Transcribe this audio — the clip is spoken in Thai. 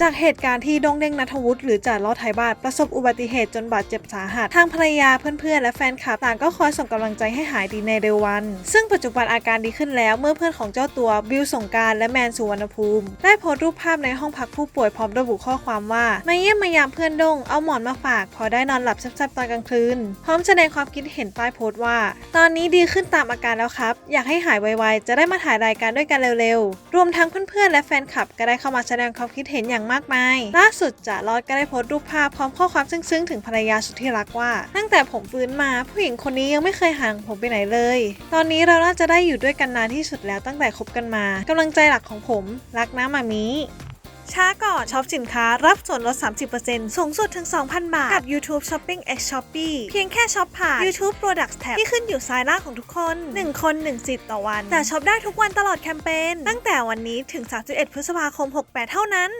จากเหตุการณ์ที่ดงเด้งนัทวุฒิหรือจ่าล้อไทยบาทประสบอุบัติเหตุจนบาดเจ็บสาหัสทางภรรยาเพื่อนๆ และแฟนคลับต่างก็คอยส่งกำลังใจให้หายดีในเร็ววัน ซึ่งปัจจุบันอาการดีขึ้นแล้วเมื่อเพื่อนของเจ้าตัวบิวสงการและแมนสุวรรณภูมิ ได้โพสต์รูปภาพในห้องพักผู้ป่วยพร้อมระบุข้อความว่ามาเยี่ยมมายามเพื่อนดงเอาหมอนมาฝากพอได้นอนหลับแซ่บๆตอนกลางคืน พร้อมแสดงความคิดเห็นใต้โพสต์ว่า ตอนนี้ดีขึ้นตามอาการแล้วครับ อยากให้หายไวๆจะได้มาถ่ายรายการด้วยกันเร็วๆ รวมทั้งเพื่อนๆและแฟนคลับก็ได้เข้ามาแสดงความคิดเห็นอย่างมากมาย ล่าสุดจ่าลอดก็ได้โพสต์รูปภาพพร้อมข้อความซึ้งๆ ถึงภรรยาสุดที่รักว่า ตั้งแต่ผมฟื้นมาผู้หญิงคนนี้ยังไม่เคยห่างผมไปไหนเลย ตอนนี้เราน่าจะได้อยู่ด้วยกันนานที่สุดแล้วตั้งแต่คบกันมากำลังใจหลักของผม รักนะมามี ช้าก่อนช็อปสินค้ารับส่วนลด 30%สูงสุดถึง 2,000 บาท กับ YouTube Shopping X Shopee เพียงแค่ช็อปผ่าน YouTube Products Tab ที่ขึ้นอยู่ซ้ายล่างของทุกคน 1 คน 1 สิทธิ์ต่อวัน แต่ช็อปได้ทุกวันตลอดแคมเปญตั้งแต่วันนี้ถึง 31 พฤษภาคม 68 เท่านั้น